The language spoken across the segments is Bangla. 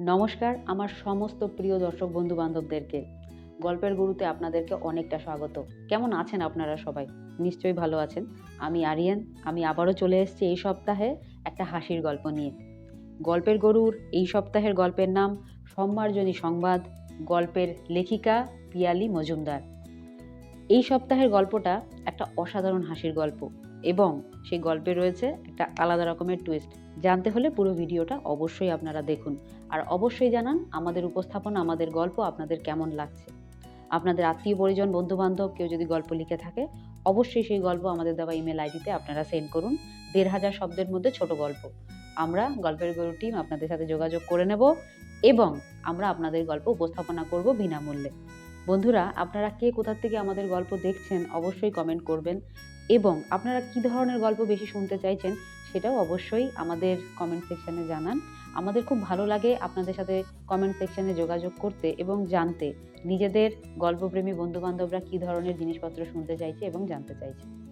নমস্কার, আমার সমস্ত প্রিয় দর্শক বন্ধু বান্ধবদেরকে গল্পের গুরুতে আপনাদেরকে অনেকটা স্বাগত। কেমন আছেন আপনারা সবাই? নিশ্চয়ই ভালো আছেন। আমি আরিয়ান, আমি আবারও চলে এসেছি এই সপ্তাহে একটা হাসির গল্প নিয়ে। গল্পের গরুর এই সপ্তাহের গল্পের নাম সম্মার্জনী সংবাদ, গল্পের লেখিকা পিয়ালি মজুমদার। এই সপ্তাহের গল্পটা একটা অসাধারণ হাসির গল্প এবং সেই গল্পে রয়েছে একটা আলাদা রকমের টুইস্ট জানতে হলে পুরো ভিডিওটা অবশ্যই আপনারা দেখুন। আর অবশ্যই জানান আমাদের উপস্থাপন, আমাদের গল্প আপনাদের কেমন লাগছে। আপনাদের আত্মীয়, পরিজন বন্ধু বান্ধব কেউ যদি গল্প লিখে থাকে, অবশ্যই সেই গল্প আমাদের দেওয়া ইমেল আইডিতে আপনারা সেন্ড করুন। দেড় হাজার শব্দের মধ্যে ছোট গল্প। আমরা গল্পের গরু টিম আপনাদের সাথে যোগাযোগ করে নেব এবং আমরা আপনাদের গল্প উপস্থাপনা করব বিনামূল্যে। বন্ধুরা, আপনারা কে কোথা থেকে আমাদের গল্প দেখছেন, অবশ্যই কমেন্ট করবেন। এবং আপনারা কি ধরনের গল্প বেশি শুনতে চাইছেন সেটাও অবশ্যই আমাদের কমেন্ট সেকশনে জানান। আমাদের খুব ভালো লাগে আপনাদের সাথে কমেন্ট সেকশনে যোগাযোগ করতে এবং জানতে। নিজেদের গল্পপ্রেমী বন্ধু বান্ধবরা কী ধরনের জিনিসপত্র শুনতে চাইছে এবং জানতে চাইছে।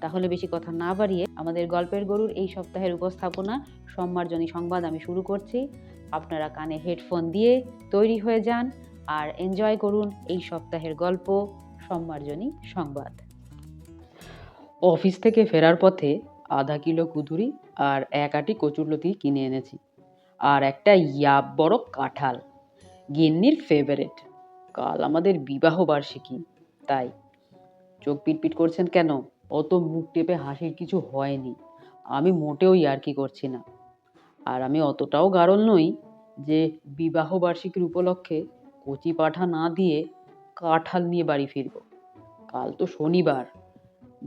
তাহলে বেশি কথা না বাড়িয়ে আমাদের গল্পের গরুর এই সপ্তাহের উপস্থাপনা, সম্মার্জনী সংবাদ আমি শুরু করছি। আপনারা কানে হেডফোন দিয়ে তৈরি হয়ে যান আর এনজয় করুন এই সপ্তাহের গল্প, সম্মার্জনী সংবাদ। অফিস থেকে ফেরার পথে আধা কিলো কুদুরি আর এক আটি কচুরলতি কিনে এনেছি। আর একটা ইয়াব বড় কাঁঠাল, গিন্নির ফেভারেট কাল আমাদের বিবাহ বার্ষিকী, তাই। চোখ পিটপিট করছেন কেন? অত মুখ টেপে হাসির কিছু হয়নি। আমি মোটেও ইয়ার্কি করছি না। আর আমি অতটাও গারল নই যে বিবাহ বার্ষিকীর উপলক্ষে কচি পাঠা না দিয়ে কাঁঠাল নিয়ে বাড়ি ফিরব। কাল তো শনিবার।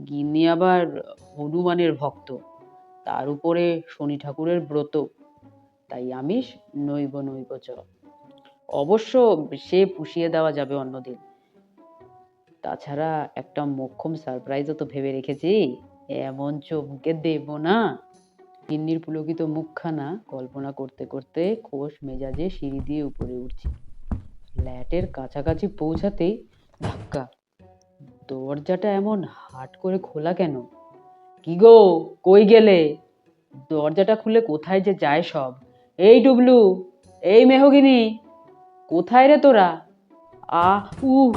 গিন্নি আবার হনুমানের ভক্ত। তার উপরে শনি ঠাকুরের ব্রত। তাই আমিষ নৈব নৈব চ অবশ্য সে পুষিয়ে দেওয়া যাবে অন্যদিন। তাছাড়া একটা মোক্ষম সারপ্রাইজও তো ভেবে রেখেছি। এমন চমকে দেব না। গিন্নির পুলকিত মুখখানা কল্পনা করতে করতে খোশ মেজাজে সিঁড়ি দিয়ে উপরে উঠছি। ফ্ল্যাটের কাছাকাছি পৌঁছাতেই ধাক্কা দরজাটা এমন হাট করে খোলা কেন? কি গো, কই গেলে? দরজাটা খুলে কোথায় যে যায় সব? এই ডুবলু, এই মেহগিনি, কোথায় রে তোরা? আহ, উ।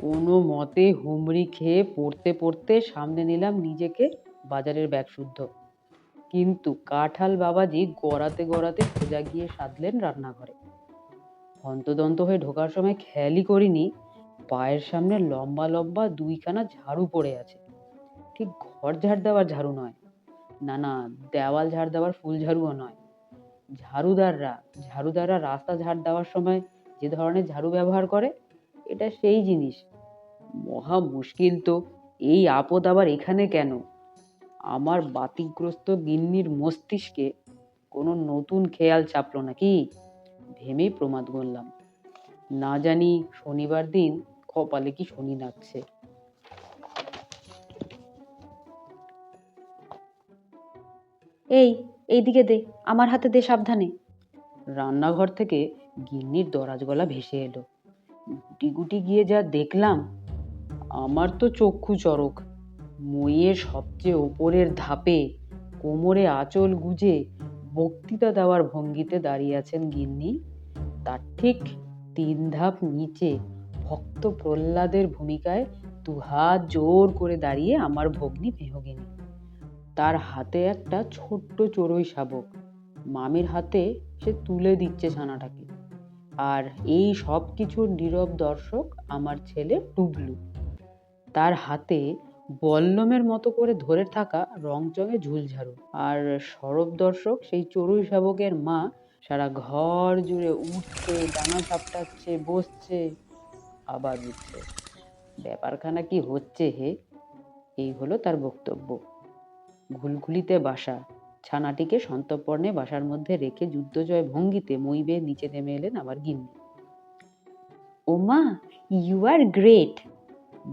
কোনো মতে হুমড়ি খেয়ে পড়তে পড়তে সামনে নিলাম নিজেকে বাজারের ব্যাগ শুদ্ধ। কিন্তু কাঁঠাল বাবাজি গড়াতে গড়াতে সোজা গিয়ে সাধলেন রান্নাঘরে। হন্তদন্ত হয়ে ঢোকার সময় খেয়ালই করিনি পায়ের সামনে লম্বা লম্বা দুইখানা ঝাড়ু পড়ে আছে। ঠিক ঘর ঝাড় দেওয়ার ঝাড়ু নয়। না না, দেওয়াল ঝাড় দেওয়ার ফুল ঝাড়ুও নয়। ঝাড়ুদাররা ঝাড়ুদাররা রাস্তা ঝাড় দেওয়ার সময় যে ধরনের ঝাড়ু ব্যবহার করে, এটা সেই জিনিস। মহা মুশকিল তো, এই আপদ আবার এখানে কেন? আমার বাতিগ্রস্ত গিন্নির মস্তিষ্কে কোনো নতুন খেয়াল চাপলো নাকি? ভেবেই প্রমাদ গণলাম না জানি শনিবার দিন কপালে কি শনি নাচছে? এই এইদিকে দে আমার হাতে দে সাবধানে। রান্নাঘর থেকে গিন্নির দরাজ গলা ভেসে এলো। গুটি গুটি গিয়ে যা দেখলাম আমার তো চক্ষু চরক মইয়ের সবচেয়ে ওপরের ধাপে কোমরে আঁচল গুজে বক্তৃতা দেওয়ার ভঙ্গিতে দাঁড়িয়ে আছেন গিন্নি। তার ঠিক তিন ধাপ নিচে ভক্ত প্রহ্লাদের ভূমিকায় দুহাত জোর করে দাঁড়িয়ে আমার ভগ্নী মেহগিনী তার হাতে একটা ছোট্ট চড়ুই শাবক। মামির হাতে সে তুলে দিচ্ছে ছানাটাকে। আর এই সব কিছুর নীরব দর্শক আমার ছেলে টুবলু তার হাতে বল্লমের মতো করে ধরে থাকা রংচঙে ঝুলঝাড়ু। আর সরব দর্শক সেই চড়ুই শাবকের মা সারা ঘর জুড়ে উঠছে, ডানা ঝাপটাচ্ছে বসছে। আবার উঠছে। ব্যাপারখানা কি হচ্ছে হে? এই হলো তার বক্তব্য। ঘুলঘুলিতে বাসা। ছানাটিকে সন্তর্পণে বাসার মধ্যে রেখে যুদ্ধজয় ভঙ্গিতে মই বেয়ে নিচে নেমে এলেন আমার গিন্নি। ওমা ইউ আর গ্রেট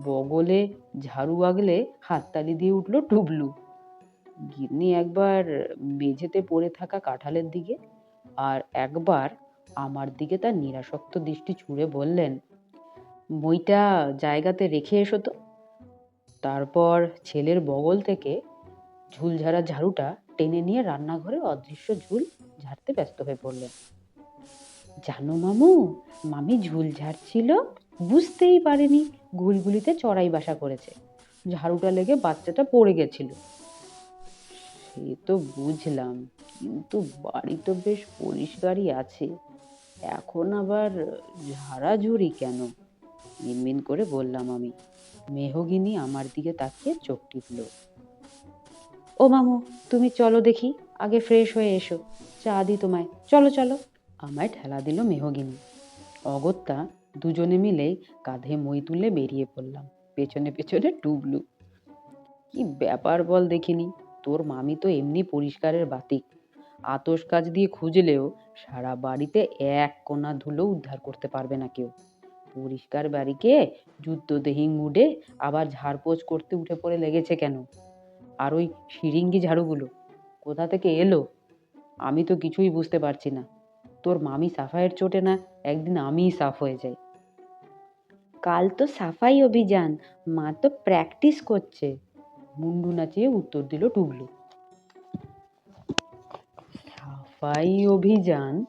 বগলে ঝাড়ু আগলে হাততালি দিয়ে উঠল টুবলু। গিন্নি একবার মেঝেতে পড়ে থাকা কাঁঠালের দিকে আর একবার আমার দিকে তার নিরাসক্ত দৃষ্টি ছুঁড়ে বললেন বইটা জায়গাতে রেখে এসো তো। তারপর ছেলের বগল থেকে ঝুলঝাড়া ঝাড়ুটা টেনে নিয়ে রান্নাঘরে অদৃশ্য ঝুল ঝাড়তে ব্যস্ত হয়ে পড়লেন। জানো মামু, মামি ঝুল ঝাড়ছিল, বুঝতেই পারেনি ঘুলগুলিতে চড়াই বাসা করেছে। ঝাড়ুটা লেগে বাচ্চাটা পড়ে গেছিল। সে তো বুঝলাম, কিন্তু বাড়ি তো বেশ পরিষ্কারই আছে। এখন আবার ঝাড়াঝুড়ি কেন? মিনমিন করে বললাম আমি। মেহগিনি আমার দিকে তাকিয়ে চোখ টিপল। ও মামু, তুমি চলো দেখি, আগে ফ্রেশ হয়ে এসো। চা দি তোমায়। চলো চলো। আমায় ঠেলা দিল মেহগিনি। অগত্যা দুজনে মিলেই কাঁধে মই তুলে বেরিয়ে পড়লাম। পেছনে পেছনে ডুবলু। কি ব্যাপার বল দেখিনি, তোর মামি তো এমনি পরিষ্কারের বাতিক। আতস কাজ দিয়ে খুঁজলেও সারা বাড়িতে এক কোনা ধুলো উদ্ধার করতে পারবে না কেউ। পরিষ্কার বাড়িকে যুদ্ধদেহী মুডে আবার ঝাড়পোছ করতে উঠে পড়ে লেগেছে কেন? আর ওই সিরিঙ্গি ঝাড়ুগুলো কোথা থেকে এলো? আমি তো কিছুই বুঝতে পারছি না। তোর মামি সাফাইয়ের চোটে না একদিন আমিই সাফ হয়ে যাই। কাল তো সাফাই অভিযান। মা তো প্র্যাকটিস করছে। মুন্ডু নাচিয়ে উত্তর দিল টুবলু সাফাই অভিযান?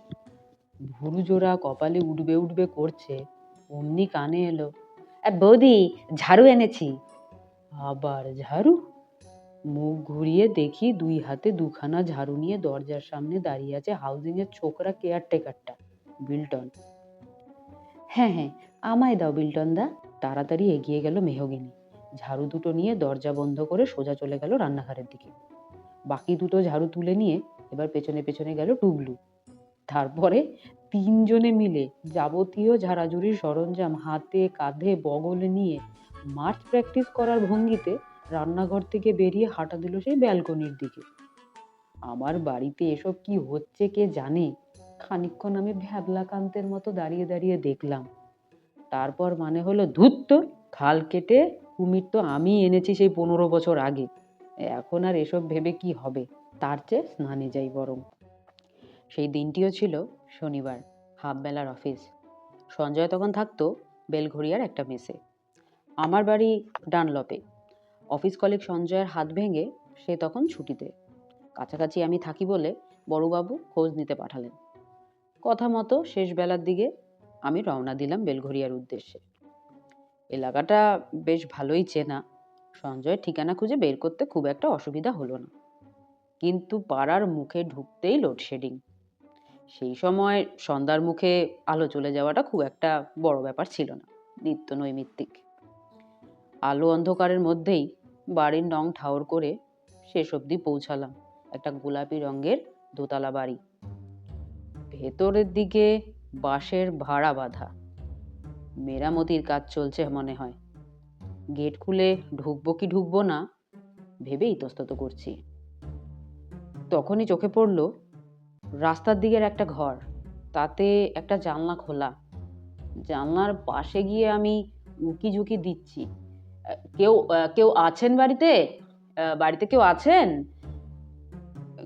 ভুরু জোড়া কপালে উঠবে উঠবে করছে। অমনি কানে এলো "এ, বৌদি ঝাড়ু এনেছি। আবার ঝাড়ু? মুখ ঘুরিয়ে দেখি দুই হাতে দুখানা ঝাড়ু নিয়ে দরজার সামনে দাঁড়িয়ে আছে হাউজিং এর ছোকরা কেয়ারটেকারটা বিল্টন। হ্যাঁ হ্যাঁ আমায় দাও বিল্টন দা। তাড়াতাড়ি এগিয়ে গেল মেহগিনি। ঝাড়ু দুটো নিয়ে দরজা বন্ধ করে সোজা চলে গেল রান্নাঘরের দিকে। বাকি দুটো ঝাড়ু তুলে নিয়ে এবার পেছনে পেছনে গেল টুবলু তারপরে তিনজনে মিলে যাবতীয় ঝাড়াঝুড়ির সরঞ্জাম হাতে কাঁধে বগলে নিয়ে মার্চ প্র্যাকটিস করার ভঙ্গিতে রান্নাঘর থেকে বেরিয়ে হাঁটা দিল সেই ব্যালকনির দিকে। আমার বাড়িতে এসব কি হচ্ছে কে জানে? খানিকক্ষণ আমি ভ্যাবলাকান্তের মতো দাঁড়িয়ে দাঁড়িয়ে দেখলাম। তারপর মানে হলো ধূত্ত খাল কেটে কুমির তো আমি এনেছি সেই পনেরো বছর আগে। এখন আর এসব ভেবে কি হবে? তার চেয়ে স্নানে যাই বরং। সেই দিনটিও ছিল শনিবার হাফ বেলার অফিস। সঞ্জয় তখন থাকতো বেলঘড়িয়ার একটা মেসে। আমার বাড়ি ডানলপে। অফিস কলিগ সঞ্জয়ের হাত ভেঙে সে তখন ছুটিতে। কাছাকাছি আমি থাকি বলে বড়বাবু খোঁজ নিতে পাঠালেন। কথা মতো শেষ বেলার দিকে আমি রওনা দিলাম বেলঘরিয়ার উদ্দেশ্যে। এলাকাটা বেশ ভালোই চেনা। সঞ্জয়ের ঠিকানা খুঁজে বের করতে খুব একটা অসুবিধা হলো না। কিন্তু পাড়ার মুখে ঢুকতেই লোডশেডিং সেই সময় সন্ধ্যার মুখে আলো চলে যাওয়াটা খুব একটা বড় ব্যাপার ছিল না, নিত্য নৈমিত্তিক। আলো অন্ধকারের মধ্যেই বাড়ির নং ঠাউর করে শেষ অবধি পৌঁছালাম একটা গোলাপি রঙের দোতলা বাড়ি। ভেতরের দিকে বাঁশের ভাড়া বাঁধা। মেরামতির কাজ চলছে মনে হয়। গেট খুলে ঢুকবো কি ঢুকবো না ভেবে ইতস্তত করছি। তখনই চোখে পড়ল রাস্তার দিকের একটা ঘর, তাতে একটা জানলা খোলা। জানলার পাশে গিয়ে আমি উকি ঝুঁকি দিচ্ছি। কেউ কেউ আছেন বাড়িতে? বাড়িতে কেউ আছেন?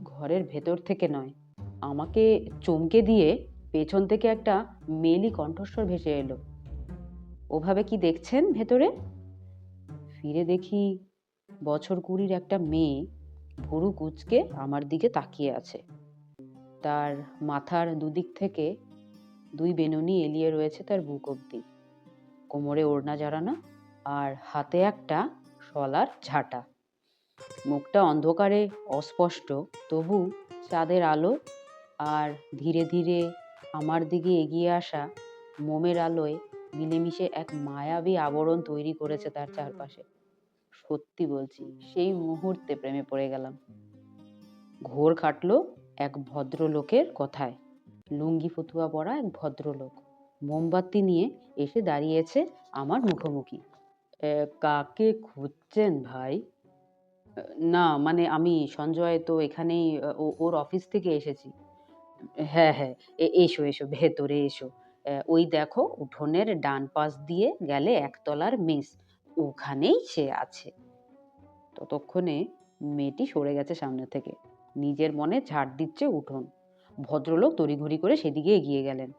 ঘরের ভেতর থেকে নয়, আমাকে চমকে দিয়ে পেছন থেকে একটা মেলি কণ্ঠস্বর ভেসে এলো। ওভাবে কি দেখছেন ভেতরে? ফিরে দেখি বছর কুড়ির একটা মেয়ে ভুরু কুচকে আমার দিকে তাকিয়ে আছে। তার মাথার দুদিক থেকে দুই বেনুনি এলিয়ে রয়েছে তার বুক অব্দি কোমরে ওড়না জড়ানো আর হাতে একটা শলার ঝাঁটা। মুখটা অন্ধকারে অস্পষ্ট, তবু চাঁদের আলো আর ধীরে ধীরে আমার দিকে এগিয়ে আসা মোমের আলোয় মিলেমিশে এক মায়াবী আবরণ তৈরি করেছে তার চারপাশে। সত্যি বলছি, সেই মুহূর্তে প্রেমে পড়ে গেলাম। ঘোর খাটলো এক ভদ্রলোকের কথায়। লুঙ্গি ফতুয়া পরা এক ভদ্রলোক। মোমবাতি নিয়ে এসে দাঁড়িয়েছে আমার মুখোমুখি। কাকে খুঁজছেন ভাই? না মানে আমি সঞ্জয় তো এখানেই ওর অফিস থেকে এসেছি। হ্যাঁ হ্যাঁ এসো এসো, ভেতরে এসো। ওই দেখো, উঠোনের ডান পাশ দিয়ে গেলে একতলার মেস, ওখানেই সে আছে। ততক্ষণে মেয়েটি সরে গেছে সামনে থেকে। নিজের মনে ঝাড় দিচ্ছে উঠোন। ভদ্রলোক তড়িঘড়ি করে সেদিকে এগিয়ে গেলেন।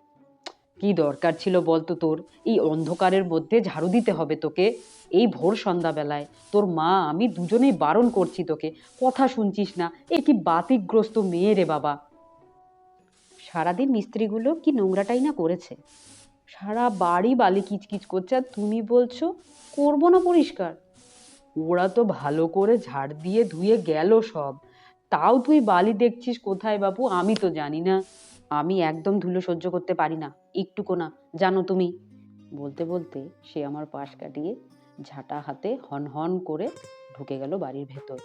কি দরকার ছিল বলতো তোর? এই অন্ধকারের মধ্যে ঝাড়ু দিতে হবে তোকে। এই ভোর সন্ধ্যাবেলায় তোর মা, আমি দুজনেই বারণ করছি তোকে। কথা শুনছিস না? এ কি বাতিকগ্রস্ত মেয়ে রে বাবা! সারাদিন মিস্ত্রিগুলো কি নোংরাটাই না করেছে? সারা বাড়ি বালি কিচকিচ করছে, আর তুমি বলছো করব না পরিষ্কার? ওরা তো ভালো করে ঝাড় দিয়ে ধুয়ে গেল সব। তাও তুই বালি দেখছিস কোথায় বাপু? আমি তো জানি না। আমি একদম ধুলো সহ্য করতে পারি না। একটুকো না। জানো তুমি? বলতে বলতে সে আমার পাশ কাটিয়ে ঝাঁটা হাতে হন হন করে ঢুকে গেল বাড়ির ভেতর।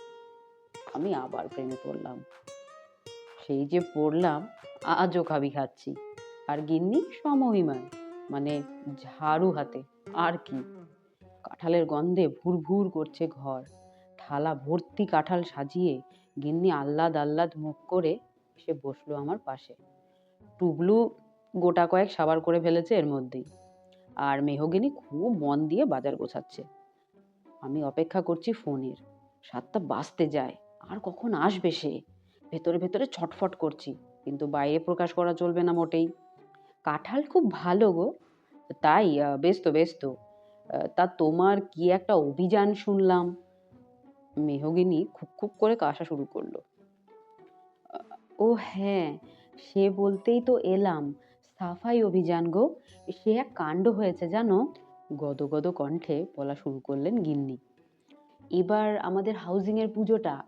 আমি আবার প্রেমে পড়লাম। সেই যে পড়লাম, আজও খাবি খাচ্ছি। আর গিন্নি সমহিমায় মানে ঝাড়ু হাতে। আর কি? কাঁঠালের গন্ধে ভুর ভুর করছে ঘর। থালা ভর্তি কাঁঠাল সাজিয়ে গিন্নি আহ্লাদ আহ্লাদ মুখ করে সে বসল আমার পাশে। টুবলু গোটা কয়েক সাবার করে ফেলেছে এর মধ্যেই। আর মেহগিনি খুব মন দিয়ে বাজার গোছাচ্ছে। আমি অপেক্ষা করছি ফোনের। সাতটা বাজতে যায়। আর কখন আসবে সে? ভেতরে ভেতরে ছটফট করছি। কিন্তু বাইরে প্রকাশ করা চলবে না মোটেই। কাঁঠাল খুব ভালো গো। তাই আহ, বেশ তো বেশ তো। আহ, তা তোমার কি একটা অভিযান শুনলাম? মেহগিনি খুব খুব করে কাশা শুরু করল। ও হ্যাঁ সে বলতেই তো এলাম। সাফাই অভিযান গো, সে এক কাণ্ড হয়েছে জানো? গদগদ কণ্ঠে বলা শুরু করলেন গিন্নি। এবার আমাদের হাউজিংয়ের পুজোটা,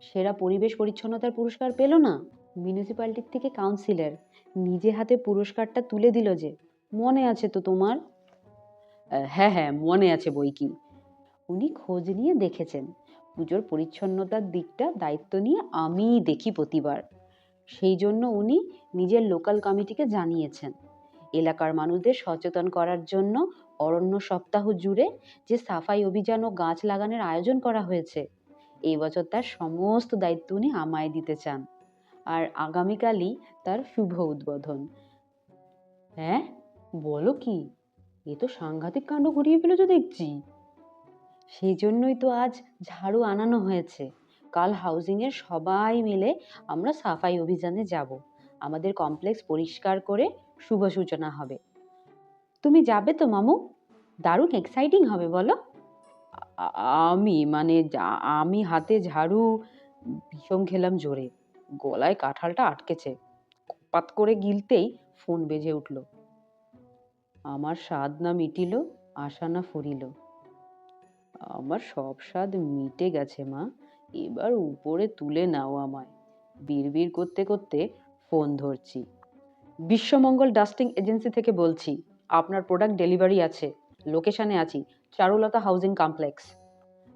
সেরা পরিবেশ পরিচ্ছন্নতার পুরস্কার পেল না? মিউনিসিপ্যালিটির থেকে কাউন্সিলর নিজে হাতে পুরস্কারটা তুলে দিল যে, মনে আছে তো তোমার? হ্যাঁ হ্যাঁ মনে আছে বই কি উনি খোঁজ নিয়ে দেখেছেন। পুজোর পরিচ্ছন্নতার দিকটা দায়িত্ব নিয়ে আমিই দেখি প্রতিবার। সেই জন্য উনি নিজের লোকাল কমিটিকে জানিয়েছেন। এলাকার মানুষদের সচেতন করার জন্য অরণ্য সপ্তাহ জুড়ে যে সাফাই অভিযান ও গাছ লাগানোর আয়োজন করা হয়েছে, এই বছর তার সমস্ত দায়িত্ব উনি আমায় দিতে চান। আর আগামীকালই তার শুভ উদ্বোধন। হ্যাঁ? বলো কি? এ তো সাংঘাতিক কাণ্ড ঘটিয়ে ফেলেছো দেখছি। সেই জন্যই তো আজ ঝাড়ু আনানো হয়েছে। কাল হাউজিংয়ের সবাই মিলে আমরা সাফাই অভিযানে যাব। আমাদের কমপ্লেক্স পরিষ্কার করে শুভ সূচনা হবে। তুমি যাবে তো, মামু? দারুণ এক্সাইটিং হবে, বলো। আমি মানে আমি হাতে ঝাড়ু, ভীষণ খেলাম জোরে। গলায় কাঁঠালটা আটকেছে। পাত করে গিলতেই ফোন বেজে উঠল। আমার স্বাদ না মিটিল, আশা না ফুরিল। আমার সব স্বাদ মিটে গেছে, মা। এবার উপরে তুলে নাও আমায়। বিড়বিড় করতে করতে ফোন ধরছি। বিশ্বমঙ্গল ডাস্টিং এজেন্সি থেকে বলছি, আপনার প্রোডাক্ট ডেলিভারি আছে, লোকেশানে আছি, চারুলতা হাউজিং কমপ্লেক্স।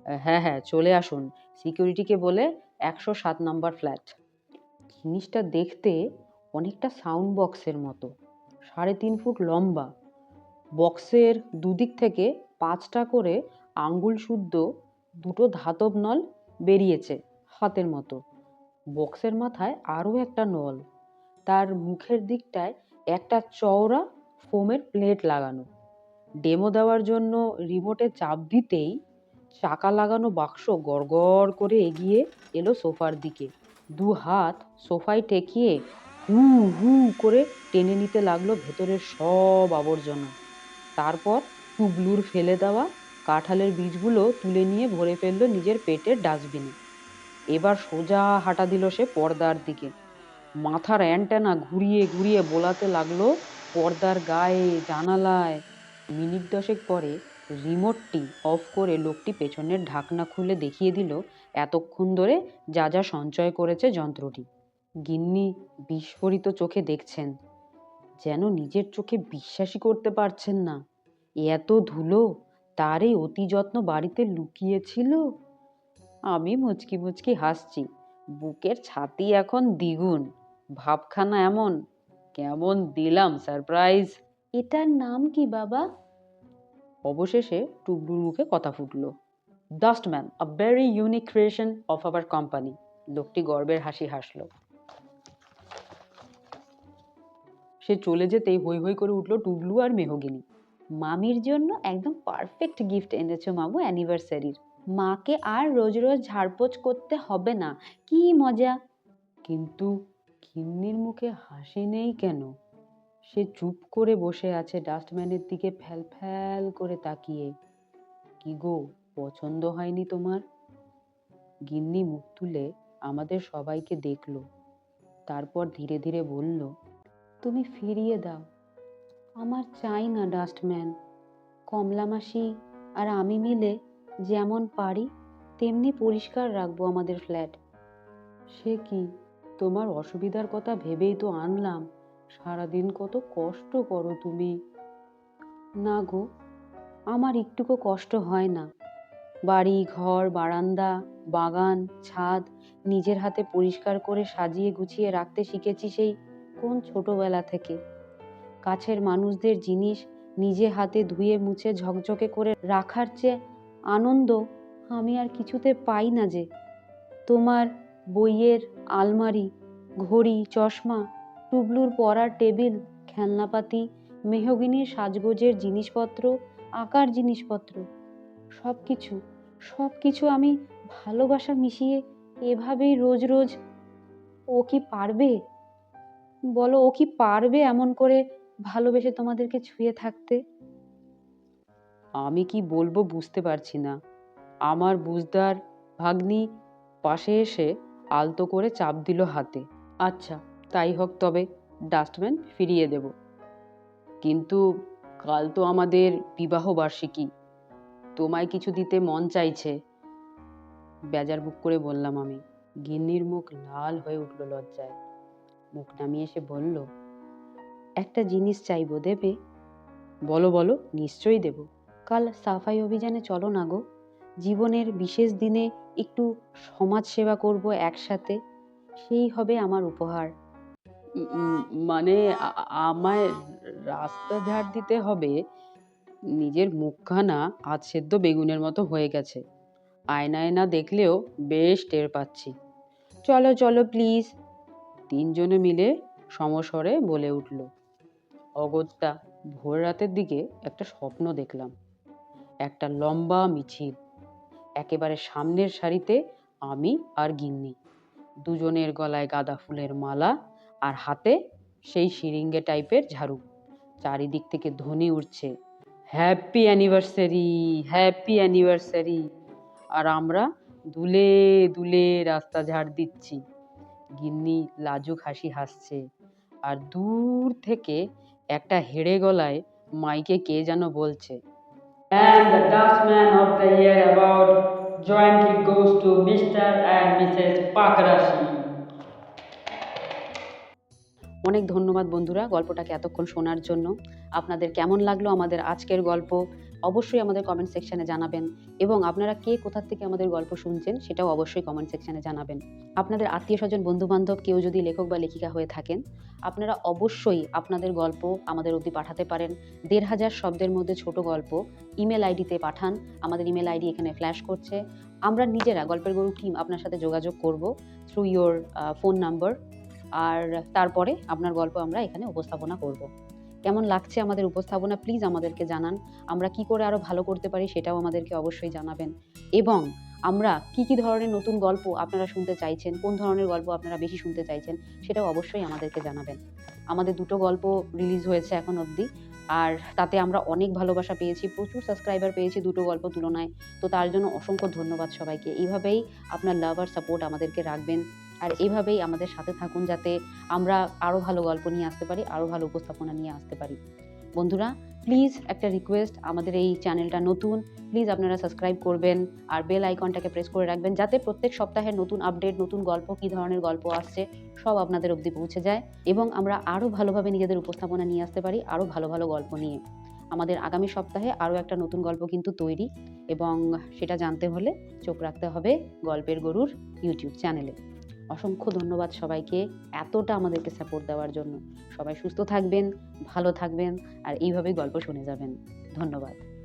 হ্যাঁ হ্যাঁ চলে আসুন। সিকিউরিটিকে বলে একশো সাত নম্বর ফ্ল্যাট। জিনিসটা দেখতে অনেকটা সাউন্ড বক্সের মতো, সাড়ে তিন ফুট লম্বা। বক্সের দুদিক থেকে পাঁচটা করে আঙ্গুল শুদ্ধ, দুটো ধাতব নল বেরিয়েছে হাতের মতো। বক্সের মাথায় আরও একটা নল। তার মুখের দিকটায় একটা চওড়া ফোমের প্লেট লাগানো। ডেমো দেওয়ার জন্য রিমোটে চাপ দিতেই চাকা লাগানো বাক্স গড়গড় করে এগিয়ে এলো সোফার দিকে। দু হাত সোফায় ঠেকিয়ে হু হু করে টেনে নিতে লাগল ভেতরের সব আবর্জনা। তারপর টুবলুর ফেলে দেওয়া কাঁঠালের বীজগুলো তুলে নিয়ে ভরে ফেলল নিজের পেটের ডাস্টবিনে। এবার সোজা হাঁটা দিল সে পর্দার দিকে। মাথার অ্যান্টেনা ঘুরিয়ে ঘুরিয়ে বোলাতে লাগল পর্দার গায়ে, জানালায়। মিনিট দশেক পরে রিমোটটি অফ করে লোকটি পেছনের ঢাকনা খুলে দেখিয়ে দিল, এতক্ষণ ধরে যা যা সঞ্চয় করেছে যন্ত্রটি। গিন্নি বিস্ফোরিত চোখে দেখছেন। যেন নিজের চোখে বিশ্বাসই করতে পারছেন না। এত ধুলো তার এই অতি যত্ন বাড়িতে লুকিয়েছিল? আমি মুচকি মুচকি হাসছি। বুকের ছাতি এখন দ্বিগুণ, ভাবখানা এমন। কেমন দিলাম সারপ্রাইজ এটার নাম কি বাবা? অবশেষে টুবলুর মুখে কথা ফুটলো। Dustman a very unique creation of our company লোকটি গর্বের হাসি হাসলো। সে চলে যেতেই হই হই করে উঠল টুবলু আর মেহগিনি। মামির জন্য একদম পারফেক্ট গিফট এনেছো মামু অ্যানিভার্সারির মাকে আর রোজ রোজ ঝাড়পোছ করতে হবে না, কি মজা। কিন্তু গিন্নির মুখে হাসি নেই কেন? সে চুপ করে বসে আছে ডাস্টম্যানের দিকে ফ্যাল ফ্যাল করে তাকিয়ে। কি গো, পছন্দ হয়নি তোমার? গিন্নি মুখ তুলে আমাদের সবাইকে দেখল। তারপর ধীরে ধীরে বলল, তুমি ফিরিয়ে দাও। আমার চাই না ডাস্টম্যান, কমলা মাসি আর আমি মিলে যেমন পারি তেমনি পরিষ্কার রাখব আমাদের ফ্ল্যাট। সে কি তোমার অসুবিধার কথা ভেবেই তো আনলাম? সারাদিন কত কষ্ট করো তুমি। না গো, আমার একটুকু কষ্ট হয় না। বাড়ি, ঘর, বারান্দা, বাগান, ছাদ নিজের হাতে পরিষ্কার করে সাজিয়ে গুছিয়ে রাখতে শিখেছি সেই কোন ছোটবেলা থেকে। কাছের মানুষদের জিনিস নিজে হাতে ধুয়ে মুছে ঝকঝকে করে রাখার চেয়ে আনন্দ আমি আর কিছুতে পাই না যে। তোমার বইয়ের আলমারি, ঘড়ি, চশমা, টুবলুর পড়ার টেবিল, খেলনাপাতি, মেহগিনির সাজগোজের জিনিসপত্র, আঁকার জিনিসপত্র সব কিছু সব কিছু আমি ভালোবাসা মিশিয়ে এভাবেই রোজ রোজ ও কি পারবে? বলো ও কি পারবে এমন করে ভালোবেসে তোমাদেরকে ছুঁয়ে থাকতে? আমি কি বলব বুঝতে পারছি না। আমার বুঝদার ভাগ্নি পাশে এসে আলতো করে চাপ দিল হাতে। আচ্ছা তাই হোক, তবে ডাস্টবিন ফিরিয়ে দেব। কিন্তু কাল তো আমাদের বিবাহ বার্ষিকী। তোমায় কিছু দিতে মন চাইছে। বেজার বুক করে বললাম আমি। গিন্নির মুখ লাল হয়ে উঠল লজ্জায়। মুখ নামিয়ে এসে বলল একটা জিনিস চাইব দেবে? বলো বলো, নিশ্চয়ই দেব। কাল সাফাই অভিযানে চলো না গো। জীবনের বিশেষ দিনে একটু সমাজ সেবা করব একসাথে, সেই হবে আমার উপহার। মানে আমায় রাস্তা ঝাড় দিতে হবে। নিজের মুখখানা আধ সেদ্ধ বেগুনের মতো হয়ে গেছে। আয়নায় না দেখলেও বেশ টের পাচ্ছি। চলো চলো, প্লিজ। তিনজনে মিলে সমস্বরে বলে উঠল। অগত্যা ভোর রাতের দিকে একটা স্বপ্ন দেখলাম। একটা লম্বা মিছিল। একেবারে সামনের সারিতে আমি আর গিন্নি। দুজনের গলায় গাঁদা ফুলের মালা আর হাতে সেই সিরিঙ্গে টাইপের ঝাড়ু। চারিদিক থেকে ধ্বনি উঠছে হ্যাপি অ্যানিভার্সারি হ্যাপি অ্যানিভার্সারি আর আমরা দুলে দুলে রাস্তা ঝাড় দিচ্ছি। গিন্নি লাজুক হাসি হাসছে। আর দূর থেকে একটা হেড়ে গলায় মাইকে কে যেন বলছে And the Dustman of the Year award jointly goes to Mr. and Mrs. Pakrashi. অনেক ধন্যবাদ বন্ধুরা গল্পটাকে এতক্ষণ শোনার জন্য। আপনাদের কেমন লাগল আমাদের আজকের গল্প? অবশ্যই আমাদের কমেন্ট সেকশনে জানাবেন এবং আপনারা কে কোথা থেকে আমাদের গল্প শুনছেন সেটাও অবশ্যই কমেন্ট সেকশানে জানাবেন। আপনাদের আত্মীয় স্বজন বন্ধু বান্ধব কেউ যদি লেখক বা লেখিকা হয়ে থাকেন, আপনারা অবশ্যই আপনাদের গল্প আমাদের অবধি পাঠাতে পারেন। দেড় হাজার শব্দের মধ্যে ছোট গল্প ইমেল আইডিতে পাঠান। আমাদের ইমেল আইডি এখানে ফ্ল্যাশ করছে। আমরা নিজেরা গল্পের গরু টিম আপনার সাথে যোগাযোগ করব থ্রু ইয়োর ফোন নাম্বার আর তারপরে আপনার গল্প আমরা এখানে উপস্থাপনা করব। কেমন লাগছে আমাদের উপস্থাপনা? প্লিজ আমাদেরকে জানান। আমরা কি করে আরও ভালো করতে পারি সেটাও আমাদেরকে অবশ্যই জানাবেন। এবং আমরা কি কি ধরনের নতুন গল্প আপনারা শুনতে চাইছেন, কোন ধরনের গল্প আপনারা বেশি শুনতে চাইছেন, সেটাও অবশ্যই আমাদেরকে জানাবেন। আমাদের দুটো গল্প রিলিজ হয়েছে এখন অবধি, আর তাতে আমরা অনেক ভালোবাসা পেয়েছি, প্রচুর সাবস্ক্রাইবার পেয়েছি দুটো গল্প তুলনায়। তো তার জন্য অসংখ্য ধন্যবাদ সবাইকে। এইভাবেই আপনার লাভ আর সাপোর্ট আমাদেরকে রাখবেন। আর এইভাবেই আমাদের সাথে থাকুন যাতে আমরা আরও ভালো গল্প নিয়ে আসতে পারি আরও ভালো উপস্থাপনা নিয়ে আসতে পারি। বন্ধুরা প্লিজ একটা রিকোয়েস্ট আমাদের এই চ্যানেলটা নতুন প্লিজ আপনারা সাবস্ক্রাইব করবেন আর বেল আইকনটাকে প্রেস করে রাখবেন যাতে প্রত্যেক সপ্তাহে নতুন আপডেট নতুন গল্প, কী ধরনের গল্প আসছে, সব আপনাদের অবধি পৌঁছে যায় এবং আমরা আরও ভালোভাবে নিজেদের উপস্থাপনা নিয়ে আসতে পারি আরও ভালো ভালো গল্প নিয়ে। আমাদের আগামী সপ্তাহে আরও একটা নতুন গল্প কিন্তু তৈরি এবং সেটা জানতে হলে চোখ রাখতে হবে গল্পের গরুর ইউটিউব চ্যানেলে অসংখ্য ধন্যবাদ সবাইকে এতটা আমাদেরকে সাপোর্ট দেওয়ার জন্য। সবাই সুস্থ থাকবেন, ভালো থাকবেন, আর এইভাবেই গল্প শুনে যাবেন। ধন্যবাদ।